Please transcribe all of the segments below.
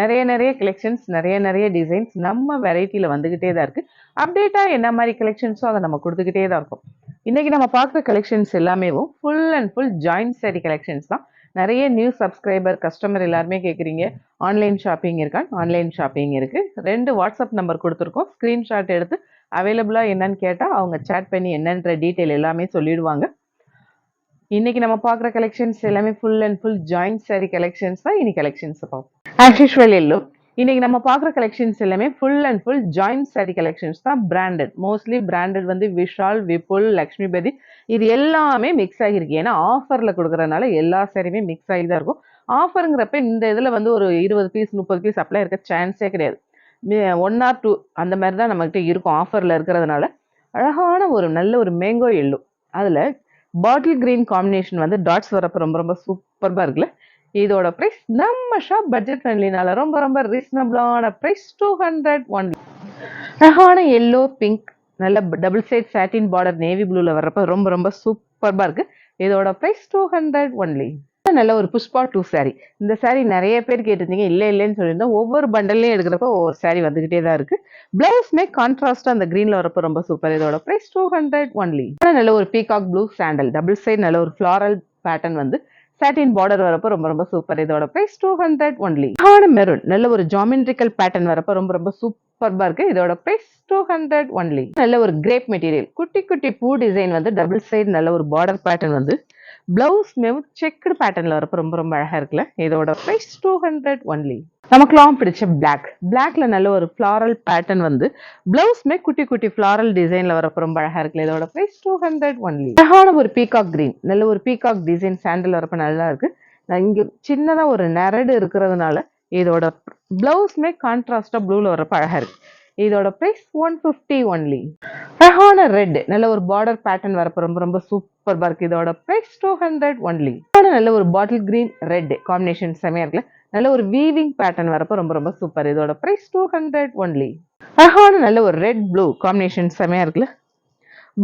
நிறைய நிறைய கலெக்ஷன்ஸ் நிறைய நிறைய டிசைன்ஸ் நம்ம வெரைட்டியில் வந்துக்கிட்டே தான் இருக்குது அப்டேட்டாக என்ன மாதிரி கலெக்ஷன்ஸோ அதை நம்ம கொடுத்துக்கிட்டே தான் இருக்கும். இன்றைக்கி நம்ம பார்க்குற கலெக்ஷன்ஸ் எல்லாமே full and full joint sari collections தான். நிறைய நியூ சப்ஸ்கிரைபர் கஸ்டமர் எல்லாருமே கேட்குறீங்க ஆன்லைன் ஷாப்பிங் இருக்கான் ஆன்லைன் ஷாப்பிங் இருக்குது ரெண்டு வாட்ஸ்அப் நம்பர் கொடுத்துருக்கோம். ஸ்க்ரீன்ஷாட் எடுத்து அவைலபிளாக என்னன்னு கேட்டால் அவங்க சேட் பண்ணி என்னன்ற டீட்டெயில் எல்லாமே சொல்லிடுவாங்க. இன்னைக்கு நம்ம பார்க்குற கலெக்ஷன்ஸ் எல்லாமே full and full joint sari collections தான். இன்னைக்கு கலெக்ஷன்ஸ் பார்ப்போம். ஆஸ் யூஷுவல் எல்லோ இன்னைக்கு நம்ம பார்க்குற கலெக்ஷன்ஸ் எல்லாமே full and full joint sari collections தான். பிராண்டட் மோஸ்ட்லி பிராண்டட் வந்து விஷால் விபுல் லக்ஷ்மிபதி இது எல்லாமே மிக்ஸ் ஆகிருக்கு ஏன்னா ஆஃபரில் கொடுக்குறதுனால எல்லா சாரியுமே மிக்ஸ் ஆகி தான் இருக்கும். ஆஃபருங்கிறப்ப இந்த இதில் வந்து ஒரு இருபது பீஸ் முப்பது பீஸ் அப்படியே இருக்க சான்ஸே கிடையாது. ஒன் ஆர் டூ அந்த மாதிரி தான் நம்மகிட்ட இருக்கும் ஆஃபரில் இருக்கிறதுனால. அழகான ஒரு நல்ல ஒரு மேங்கோ எல்லோ அதில் பாட்டில் கிரீன் காம்பினேஷன் வந்து டாட்ஸ் வரப்போ ரொம்ப ரொம்ப சூப்பராக இருக்குல்ல? இதோட ப்ரைஸ் நம்ம ஷாப் பட்ஜெட் ஃப்ரெண்ட்லினால ரொம்ப ரொம்ப ரீசனபிளான ப்ரைஸ் டூ ஹண்ட்ரட் ஒன் அழகான எல்லோ பிங்க் நல்ல double side satin border navy ப்ளூவில் வர்றப்ப ரொம்ப ரொம்ப சூப்பராக இருக்குது இதோட ப்ரைஸ் டூ ஹண்ட்ரட் ஒன்லி நல்ல ஒரு புஷ்பா டூ சாரி இந்த சாரி நிறைய பேர் கேட்டிருந்தீங்க இல்லை இல்லைன்னு சொல்லியிருந்தோம். ஒவ்வொரு பண்டல்லையும் எடுக்கிறப்ப ஒவ்வொரு சாரி வந்துகிட்டே தான் இருக்கு. பிளவுஸ்மே கான்ட்ராஸ்டாக அந்த க்ரீனில் வரப்போ ரொம்ப சூப்பர் இதோட ப்ரைஸ் டூ ஹண்ட்ரட் ஒன்லி நல்ல ஒரு peacock blue sandal double side நல்ல ஒரு ஃப்ளாரல் பேட்டர்ன் வந்து சாட்டின் பார்டர் வரப்போ ரொம்ப ரொம்ப சூப்பர் இதோட ப்ரைஸ் டூ ஹண்ட்ரட் ஒன்லி ஆன மெரூன் நல்ல ஒரு ஜாமெண்ட்ரிக்கல் பேட்டர்ன் வரப்போ ரொம்ப ரொம்ப சூப்பர்பா இருக்கு. இதோட ப்ரைஸ் டூ ஹண்ட்ரட் ஒன்லி நல்ல ஒரு கிரேப் மெட்டீரியல் குட்டி குட்டி பூ டிசைன் வந்து டபுள் சைடு நல்ல ஒரு பார்டர் பேட்டர்ன் வந்து பிளவுஸ் மேம் செக்குடு பேட்டர்ன்ல வரப்போ ரொம்ப ரொம்ப அழகா இருக்குல்ல? இதோட ப்ரைஸ் டூ ஹண்ட்ரட் ஒன்லி நமக்குலாம் பிடிச்ச பிளாக் பிளாக்ல நல்ல ஒரு ஃப்ளாரல் பேட்டர்ன் வந்து பிளவுஸ்மே குட்டி குட்டி ஃப்ளாரல் டிசைன்ல வரப்போ ரொம்ப அழகா இருக்குல்ல? இதோட ப்ரைஸ் டூ ஹண்ட்ரட் ஒன்லி அழகான ஒரு பீகாக் கிரீன் நல்ல ஒரு பீகாக் டிசைன் சாண்டல் வரப்போ நல்லா இருக்கு. இங்க சின்னதா ஒரு நெரடு இருக்கிறதுனால இதோட பிளவுஸ்மே கான்ட்ராஸ்டா ப்ளூல வரப்போ அழகா இருக்கு. இதோட ப்ரைஸ் ஒன் ஃபிஃப்டி ஒன்லி அழகான ரெட் நல்ல ஒரு பார்டர் பேட்டர்ன் வரப்போ ரொம்ப ரொம்ப சூப்பர் இருக்கு. இதோட ப்ரைஸ் டூ ஹண்ட்ரட் ஒன்லி நல்ல ஒரு பாட்டில் கிரீன் ரெட் காம்பினேஷன் செமையா இருக்குல்ல? நல்ல ஒரு வீவிங் பேட்டர்ன் வரப்போ ரொம்ப ரொம்ப சூப்பர் இதோட ப்ரைஸ் டூ ஹண்ட்ரட் ஒன்லி அழகான நல்ல ஒரு ரெட் ப்ளூ காம்பினேஷன் செமையா இருக்குல்ல?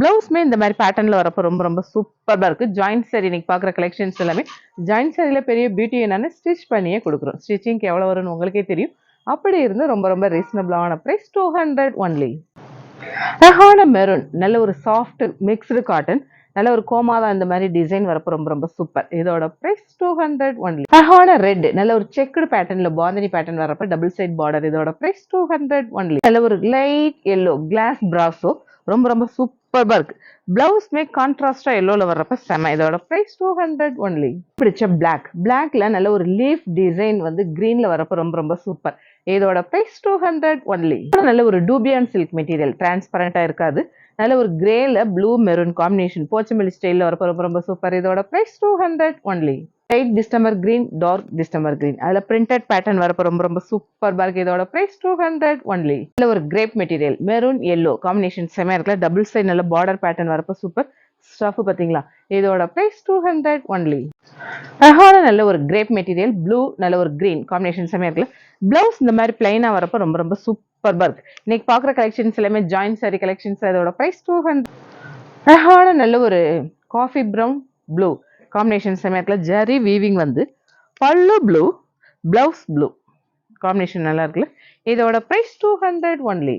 பிளவுஸ்மே இந்த மாதிரி பேட்டர்ன்ல வரப்போ ரொம்ப ரொம்ப சூப்பராக இருக்கு. ஜாயின்ட் சாரி இன்னைக்கு பார்க்குற கலெக்ஷன்ஸ் எல்லாமே ஜாயின்ட் சாரியில் பெரிய பியூட்டி என்னன்னு ஸ்டிச் பண்ணியே கொடுக்குறோம். ஸ்டிச்சிங்க்கு எவ்வளோ வரும்னு உங்களுக்கே தெரியும். அப்படி இருந்து ரொம்ப ரொம்ப ரீசனபிளான ப்ரைஸ் டூ ஹண்ட்ரட் ஒன்லி அழகான மெரூன் நல்ல ஒரு சாஃப்ட் மிக்ஸ்டு காட்டன் நல்ல ஒரு கோமாதா இந்த மாதிரி டிசைன் வரப்போ ரொம்ப ரொம்ப சூப்பர் இதோட ப்ரைஸ் டூ ஹண்ட்ரட் ஒன்லி அழகான ரெட் நல்ல ஒரு செக்குடு பேட்டர்ன்ல பாந்தனி பேட்டர்ன் வரப்ப டபுள் சைட் பார்டர் இதோட ப்ரைஸ் டூ ஹண்ட்ரட் ஒன்லி நல்ல ஒரு லைட் எல்லோ கிளாஸ் பிராஸோ ரொம்ப ரொம்ப சூப்பர்பா இருக்கு. பிளவுஸ்மே கான்ட்ராஸ்டா எல்லோல வர்றப்ப செம. இதோட ப்ரைஸ் டூ ஹண்ட்ரட் ஒன்லி பிடிச்ச பிளாக் பிளாக்ல நல்ல ஒரு லீஃப் டிசைன் வந்து கிரீன்ல வரப்ப ரொம்ப ரொம்ப சூப்பர் இதோட ப்ரைஸ் டூ ஹண்ட்ரட் ஒன்லி நல்ல ஒரு டூபியான் சில்க் மெட்டீரியல் டிரான்ஸ்பரண்டாக இருக்காது. நல்ல ஒரு கிரேல ப்ளூ மெரூன் காம்பினேஷன் போச்சமல்லி ஸ்டைலில் வரப்போ ரொம்ப ரொம்ப சூப்பர் இதோட price two hundred only light distemper green dark distemper green அதில் பிரிண்டட் பேட்டர்ன் வரப்போ ரொம்ப ரொம்ப சூப்பர் இருக்கு. இதோட ப்ரைஸ் டூ ஹண்ட்ரட் ஒன்லி நல்ல ஒரு crepe material maroon yellow combination செமையாக இருக்குல்ல? டபுள் சைட் நல்ல பார்டர் பேட்டர்ன் வரப்போ சூப்பர் ஸ்டஃப் பார்த்தீங்களா? இதோட ப்ரைஸ் டூ ஹண்ட்ரட் ஒன்லி அழகான நல்ல ஒரு கிரேப் மெட்டீரியல் ப்ளூ நல்ல ஒரு கிரீன் காம்பினேஷன் செம்மையாக இருக்குல்ல? ப்ளவுஸ் இந்த மாதிரி பிளைனாக வரப்போ ரொம்ப ரொம்ப சூப்பர் பர்க் இன்னைக்கு பார்க்குற கலெக்ஷன்ஸ் எல்லாமே ஜாயின் சாரி கலெக்ஷன்ஸ் அதோட ப்ரைஸ் டூ ஹண்ட்ரட் அழகான நல்ல ஒரு காஃபி ப்ரௌன் ப்ளூ காம்பினேஷன் சமயத்தில் ஜரி வீவிங் வந்து பல்லு ப்ளூ ப்ளவுஸ் ப்ளூ காம்பினேஷன் நல்லா இருக்குல்ல? இதோட ப்ரைஸ் டூ ஹண்ட்ரட் ஒன்லி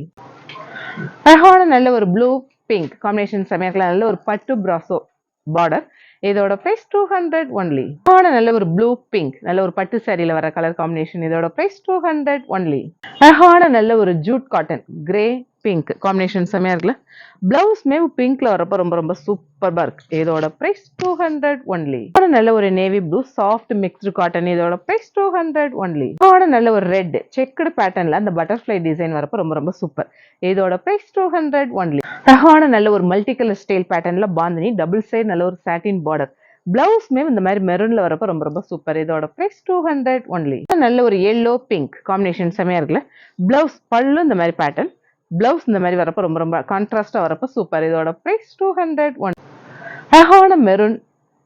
அழகான நல்ல ஒரு ப்ளூ பிங்க் காம்பினேஷன் சமயத்தில் நல்ல ஒரு பட்டு பிராசோ பார்டர் இதோட ப்ரைஸ் டூ ஹண்ட்ரட் ஒன்லி அழகான நல்ல ஒரு ப்ளூ பிங்க் நல்ல ஒரு பட்டு சேரீல வர கலர் காம்பினேஷன் இதோட ப்ரைஸ் டூ ஹண்ட்ரட் ஒன்லி அழகான நல்ல ஒரு jute cotton grey pink combination செம்மையாக இருக்குல்ல? பிளவுஸ்மே பிங்க்ல வரப்போ ரொம்ப ரொம்ப சூப்பர்பா இருக்கு. இதோட பிரைஸ் டூ ஹண்ட்ரட் ஒன்லி நல்ல ஒரு navy blue soft mixed cotton இதோட பிரைஸ் டூ ஹண்ட்ரட் ஒன்லி நல்ல ஒரு ரெட் செக்குடு பேட்டர்ன்ல அந்த பட்டர்ஃப்ளை டிசைன் வரப்போ ரொம்ப ரொம்ப சூப்பர் இதோட பிரைஸ் டூ ஹண்ட்ரட் ஒன்லி அழகான நல்ல ஒரு மல்டி கலர் ஸ்டைல் பேட்டர்ன்ல பாந்தினி டபுள் சைடு நல்ல ஒரு சாட்டின் பார்டர் பிளவுஸ்மே இந்த மாதிரி மெரூன்ல வரப்போ ரொம்ப ரொம்ப சூப்பர் இதோட ப்ரைஸ் டூ ஹண்ட்ரட் ஒன்லி நல்ல ஒரு எல்லோ பிங்க் காம்பினேஷன் செமையா இருக்குல்ல? பிளவுஸ் பல்லு இந்த மாதிரி பேட்டர்ன் ப்ளவுஸ் இந்த மாதிரி வரப்போ ரொம்ப ரொம்ப கான்ட்ராஸ்டாக வரப்போ சூப்பர் இதோட ப்ரைஸ் டூ ஹண்ட்ரட் ஒன் அழகான மெரூன்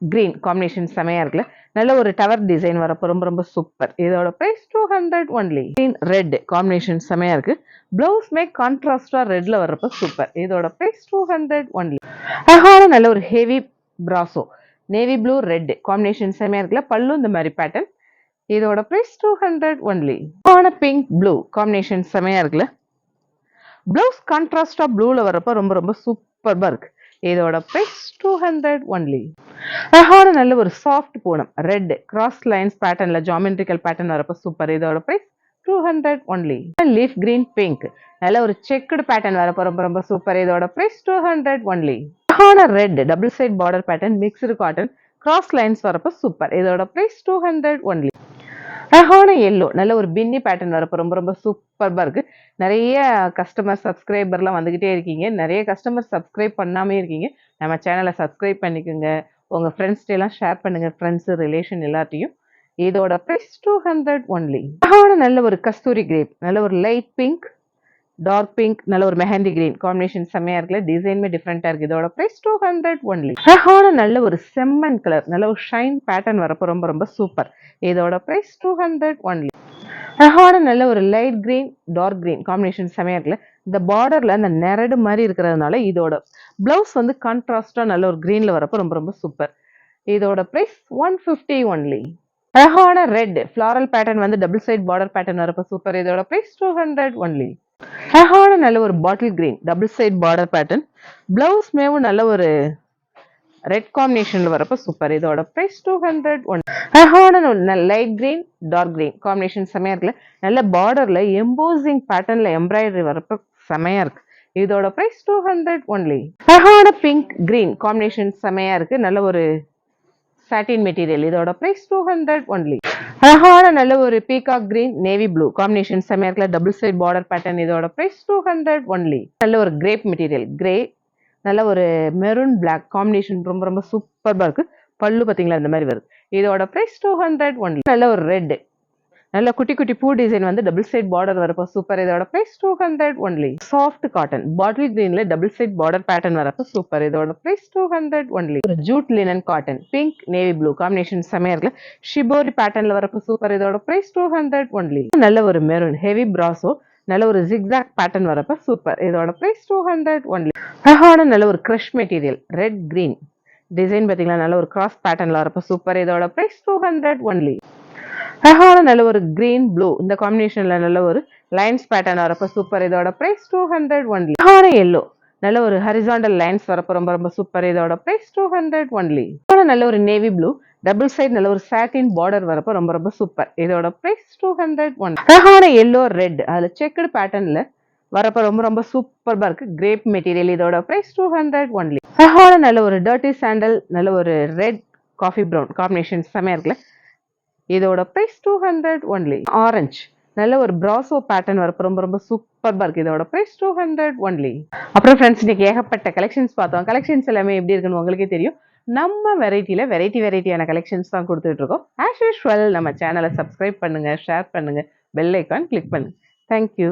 கிரீன் காம்பினேஷன் செமையாக இருக்குல்ல? நல்ல ஒரு டவர் டிசைன் வரப்போ ரொம்ப ரொம்ப சூப்பர் இதோட price two hundred only green red combination செமையா இருக்கு. ப்ளவுஸ் மேக் கான்ட்ராஸ்டா ரெட்ல வரப்போ சூப்பர் இதோட ப்ரைஸ் டூ ஹண்ட்ரட் ஒன்லி அழகான நல்ல ஒரு heavy brasso navy blue red combination செமையா இருக்குல்ல? பல்லு இந்த மாதிரி பேட்டர்ன் இதோட ப்ரைஸ் டூ ஹண்ட்ரட் ஒன்லி ஆன பிங்க் ப்ளூ காம்பினேஷன் செமையா இருக்குல்ல? ப்ளவுஸ் கான்ட்ராஸ்டா ப்ளூல வரப்போ ரொம்ப ரொம்ப சூப்பர்பாக இருக்குது இதோட ப்ரைஸ் டூ ஹண்ட்ரட் ஒன்லி அழகான நல்ல ஒரு soft Poonam red cross lines பேட்டர்னில் ஜாமெட்ரிக்கல் பேட்டர்ன் வரப்போ சூப்பர் இதோட price two hundred only leaf green pink நல்ல ஒரு செக்குடு பேட்டர்ன் வரப்போ ரொம்ப ரொம்ப சூப்பர் இதோட ப்ரைஸ் டூ ஹண்ட்ரட் ஒன்லி அழகான red double side border pattern mixed cotton cross lines வரப்போ சூப்பர் இதோட ப்ரைஸ் டூ ஹண்ட்ரட் ஒன்லி அழகான எல்லோ நல்ல ஒரு பின்னி பேட்டர்ன் வரப்போ ரொம்ப ரொம்ப சூப்பர்பா இருக்கு. நிறைய கஸ்டமர் சப்ஸ்கிரைபர்லாம் வந்துகிட்டே இருக்கீங்க. நிறைய கஸ்டமர் சப்ஸ்கிரைப் பண்ணாமே இருக்கீங்க. நம்ம சேனலை சப்ஸ்கிரைப் பண்ணிக்கோங்க. உங்க ஃப்ரெண்ட்ஸ்ட எல்லாம் ஷேர் பண்ணுங்க. ஃப்ரெண்ட்ஸ் ரிலேஷன் எல்லாத்தையும் இதோட ப்ரைஸ் டூ ஹண்ட்ரட் ஒன்லி அழகான நல்ல ஒரு கஸ்தூரி கிரேப் நல்ல ஒரு லைட் பிங்க் டார்க் பிங்க் நல்ல ஒரு மெஹந்தி கிரீன் காம்பினேஷன் செம்மையா இருக்குல்ல டிசைனுமே டிஃப்ரெண்டா இருக்கு. இதோட ப்ரைஸ் டூ ஹண்ட்ரட் ஒன்லி அழகான நல்ல ஒரு செம்மன் கலர் நல்ல ஒரு ஷைன் பேட்டர்ன் வரப்போ ரொம்ப ரொம்ப சூப்பர் இதோட ப்ரைஸ் டூ ஹண்ட்ரட் ஒன்லி அழகான நல்ல ஒரு light green dark green combination செமையாக இருக்குல்ல. இந்த பார்டர்ல அந்த நெரடு மாதிரி இருக்கிறதுனால இதோட பிளவுஸ் வந்து கான்ட்ராஸ்டா நல்ல ஒரு கிரீன்ல வரப்போ ரொம்ப ரொம்ப சூப்பர் இதோட ப்ரைஸ் ஒன் ஃபிஃப்டி ஒன்லி அழகான ரெட் ஃப்ளாரல் பேட்டர்ன் வந்து டபுள் சைட் பார்டர் பேட்டர்ன் வரப்போ சூப்பர் இதோட ப்ரைஸ் டூ ஹண்ட்ரட் ஒன்லி அழகான நல்ல ஒரு bottle green double side border pattern blouse மேவும் நல்ல ஒரு ரெட் காம்பினேஷன்ல வரப்போ சூப்பர் இதோட ப்ரைஸ் டூ ஹண்ட்ரட் ஒன் அழகான light green dark green combination செமையா இருக்குல்ல? நல்ல பார்டர்ல எம்போசிங் பேட்டர்ன்ல எம்ப்ராய்டரி வரப்ப செமையா இருக்கு. இதோட ப்ரைஸ் டூ ஹண்ட்ரட் ஒன்லி அழகான பிங்க் கிரீன் காம்பினேஷன் செமையா இருக்கு. நல்ல ஒரு சாட்டின் மெட்டீரியல் இதோட ப்ரைஸ் டூ ஹண்ட்ரட் ஒன்லி அழகான நல்ல ஒரு peacock green navy blue combination செமையா இருக்குல்ல டபுள் சைட் பார்டர் பேட்டர்ன் இதோட ப்ரைஸ் டூ ஹண்ட்ரட் ஒன்லி நல்ல ஒரு கிரேப் மெட்டீரியல் கிரே நல்ல ஒரு மெரூன் பிளாக் காம்பினேஷன் ரொம்ப ரொம்ப சூப்பர்பா இருக்கு. பல்லு பார்த்தீங்களா இந்த மாதிரி வருது. இதோட ப்ரைஸ் டூ ஹண்ட்ரட் ஒன்லி நல்ல ஒரு ரெட் நல்ல குட்டி குட்டி பூ டிசைன் வந்து டபுள் சைட் பார்டர் வரப்போ சூப்பர் இதோட price two hundred only soft cotton bottle கிரீன்ல double side border pattern வரப்போ சூப்பர் இதோட ப்ரைஸ் டூ ஹண்ட்ரட் ஒன்லி ஒரு jute linen cotton pink navy blue combination செமையா இருக்குல்ல? ஷிபோரி பேட்டர்ன்ல வரப்போ சூப்பர் இதோட ப்ரைஸ் டூ ஹண்ட்ரட் ஒன்லி நல்ல ஒரு மெரூன் ஹெவி பிராசோ நல்ல ஒரு ஜிக்ஸாக் பேட்டர்ன் வரப்ப சூப்பர் இதோட ப்ரைஸ் டூ ஹண்ட்ரட் ஒன்லி அழகான நல்ல ஒரு crush material red green design பார்த்தீங்கன்னா நல்ல ஒரு கிராஸ் பேட்டர்ன்ல வரப்ப சூப்பர் இதோட ப்ரைஸ் டூ ஹண்ட்ரட் ஒன்லி அழகான நல்ல ஒரு கிரீன் ப்ளூ இந்த காம்பினேஷன்ல நல்ல ஒரு லைன்ஸ் பேட்டர்ன் வரப்ப சூப்பர் இதோட ப்ரைஸ் டூ ஹண்ட்ரட் ஒன்லி அழகான எல்லோ நல்ல ஒரு ஹரிசாண்டல் லைன்ஸ் வரப்ப ரொம்ப ரொம்ப சூப்பர் இதோட ப்ரைஸ் டூ ஹண்ட்ரட் ஒன்லி நல்ல ஒரு நேவி ப்ளூ டபுள் சைட் நல்ல ஒரு சாட்டின் பார்டர் வரப்போ ரொம்ப ரொம்ப சூப்பர் இதோட ப்ரைஸ் டூ ஹண்ட்ரட் ஒன் அழகான எல்லோ ரெட் அதில் செக்குடு பேட்டர்னில் வரப்போ ரொம்ப ரொம்ப சூப்பர்பா இருக்கு. கிரேப் மெட்டீரியல் இதோட ப்ரைஸ் டூ ஹண்ட்ரட் ஒன்லி அழகான நல்ல ஒரு டர்ட்டி சாண்டல் நல்ல ஒரு ரெட் காஃபி ப்ரௌன் காம்பினேஷன் செமையா இருக்குல்ல? இதோட price two hundred only orange நல்ல ஒரு ப்ராசோ பேட்டர்ன் வரப்போ ரொம்ப ரொம்ப சூப்பர்பா இருக்கு. இதோட ப்ரைஸ் டூ ஹண்ட்ரட் ஒன்லி அப்புறம் ஃப்ரெண்ட்ஸ் இன்றைக்கி ஏகப்பட்ட கலெக்ஷன்ஸ் பார்த்தோம். கலெக்ஷன்ஸ் எல்லாமே எப்படி இருக்குன்னு உங்களுக்கே தெரியும். நம்ம வெரைட்டியில் வெரைட்டி வெரைட்டியான கலெக்ஷன்ஸ் தான் கொடுத்துட்ருக்கோம் ஆஸ் யூஷுவல் நம்ம சேனலை சப்ஸ்கிரைப் பண்ணுங்க ஷேர் பண்ணுங்கள் பெல் ஐக்கான் கிளிக் பண்ணுங்கள் தேங்க்யூ